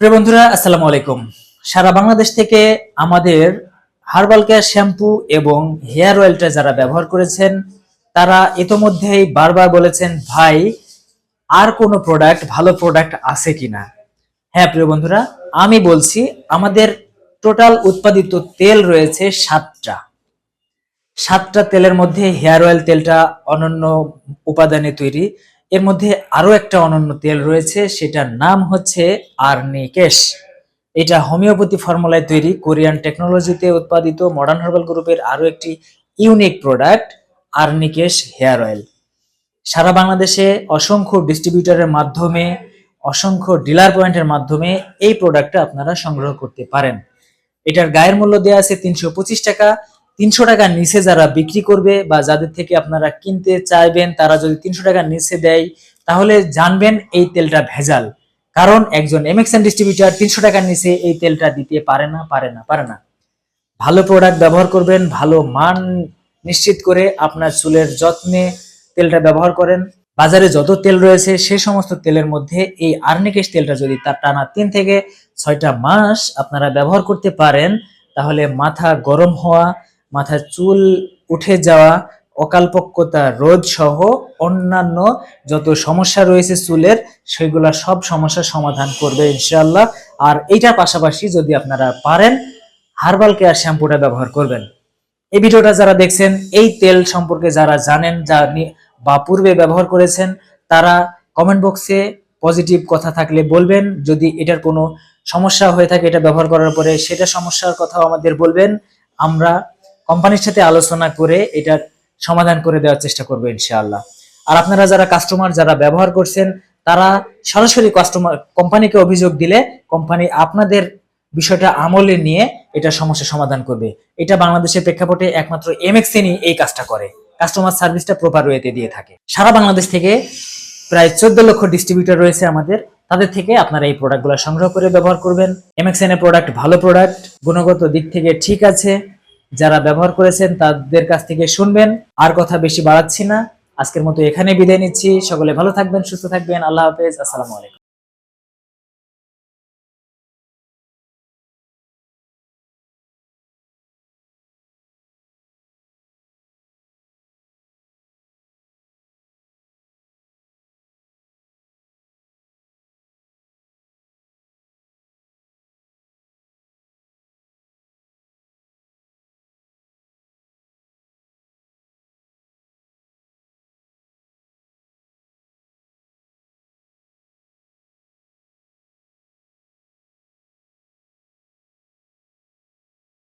প্রিয় বন্ধুরা, আসসালামু আলাইকুম। সারা বাংলাদেশ থেকে আমাদের হার্বাল কেয়ার শ্যাম্পু এবং হেয়ার অয়েলটা যারা ব্যবহার করেছেন, তারা ইতোমধ্যেই বারবার বলেছেন, ভাই, আর কোনো প্রোডাক্ট ভালো প্রোডাক্ট আছে কিনা? হ্যাঁ প্রিয় বন্ধুরা, আমি বলছি, আমাদের টোটাল উৎপাদিত তেল রয়েছে সাতটা। সাতটা তেলের মধ্যে হেয়ার অয়েল তেলটা অনন্য উপাদানে তৈরি। এর মধ্যে আরও একটা অনন্য তেল রয়েছে, সেটার নাম হচ্ছে আর্নিকেশ। এটা হোমিওপ্যাথি ফর্মুলায় তৈরি, কোরিয়ান টেকনোলজিতে উৎপাদিত মডার্ন হার্বাল গ্রুপের আরও একটি unique product Arnikesh hair oil. সারা বাংলাদেশে অসংখ্য ডিস্ট্রিবিউটরের মাধ্যমে, অসংখ্য ডিলার পয়েন্টের মাধ্যমে এই প্রোডাক্টটা আপনারা সংগ্রহ করতে পারেন। এটার গায়ের মূল্য দেওয়া আছে তিনশো পঁচিশ টাকা তিনশো টাকার নিচে যারা বিক্রি করবে বা যাদের থেকে আপনারা কিনতে চাইবেন, তারা যদি তিনশো টাকার নিচে দেয়, তাহলে জানবেন এই তেলটা ভেজাল। কারণ একজন এমএক্সএন ডিস্ট্রিবিউটার তিনশো টাকার নিচে এই তেলটা দিতে পারে না পারে না পারে না। ভালো প্রোডাক্ট ব্যবহার করবেন, ভালো মান নিশ্চিত করে আপনার চুলের যত্নে তেলটা ব্যবহার করেন। বাজারে যত তেল রয়েছে, সে সমস্ত তেলের মধ্যে এই আর্নিকেশ তেলটা যদি তার টানা তিন থেকে ছয়টা মাস আপনারা ব্যবহার করতে পারেন, তাহলে মাথা গরম হওয়া মাথার চুল উঠে যাওয়া, অকালপক্কতা রোধ সহ অন্যান্য যত সমস্যা রয়েছে চুলের, সেগুলা সব সমস্যার সমাধান করবে ইনশাআল্লাহ। আর এইটার পাশাপাশি যদি আপনারা পারেন, হার্বাল কেয়ার শ্যাম্পুটা ব্যবহার করবেন। এই ভিডিওটা যারা দেখছেন, এই তেল সম্পর্কে যারা জানেন যা বা পূর্বে ব্যবহার করেছেন, তারা কমেন্ট বক্সে পজিটিভ কথা থাকলে বলবেন। যদি এটার কোনো সমস্যা হয়ে থাকে, এটা ব্যবহার করার পরে সেটা সমস্যার কথাও আমাদের বলবেন। আমরা কোম্পানির সাথে আলোচনা করে এটার সমাধান করে দেওয়ার চেষ্টা করব ইনশাআল্লাহ। আর আপনারা যারা কাস্টমার যারা ব্যবহার করছেন, তারা সরাসরি কাস্টমার কোম্পানিকে অভিযোগ দিলে কোম্পানি আপনাদের বিষয়টা আমলে নিয়ে এটা সমস্যা সমাধান করবে। এটা বাংলাদেশের প্রেক্ষাপটে একমাত্র এমএক্সএনই এই কাজটা করে। কাস্টমার সার্ভিসটা প্রপার ওয়েতে দিয়ে থাকে। সারা বাংলাদেশ থেকে প্রায় চোদ্দ লক্ষ ডিস্ট্রিবিউটর রয়েছে আমাদের। তাদের থেকে আপনারা এই প্রোডাক্টগুলো সংগ্রহ করে ব্যবহার করবেন। এমএক্সএন এর প্রোডাক্ট ভালো প্রোডাক্ট গুণগত দিক থেকে ঠিক আছে। যারা ব্যবহার করেছেন তাদের কাছ থেকে শুনবেন। আর কথা বেশি বাড়াচ্ছি না। আজকের মতো এখানে বিদায় নিচ্ছি। সকলে ভালো থাকবেন, সুস্থ থাকবেন। আল্লাহ হাফেজ। আসসালামু আলাইকুম।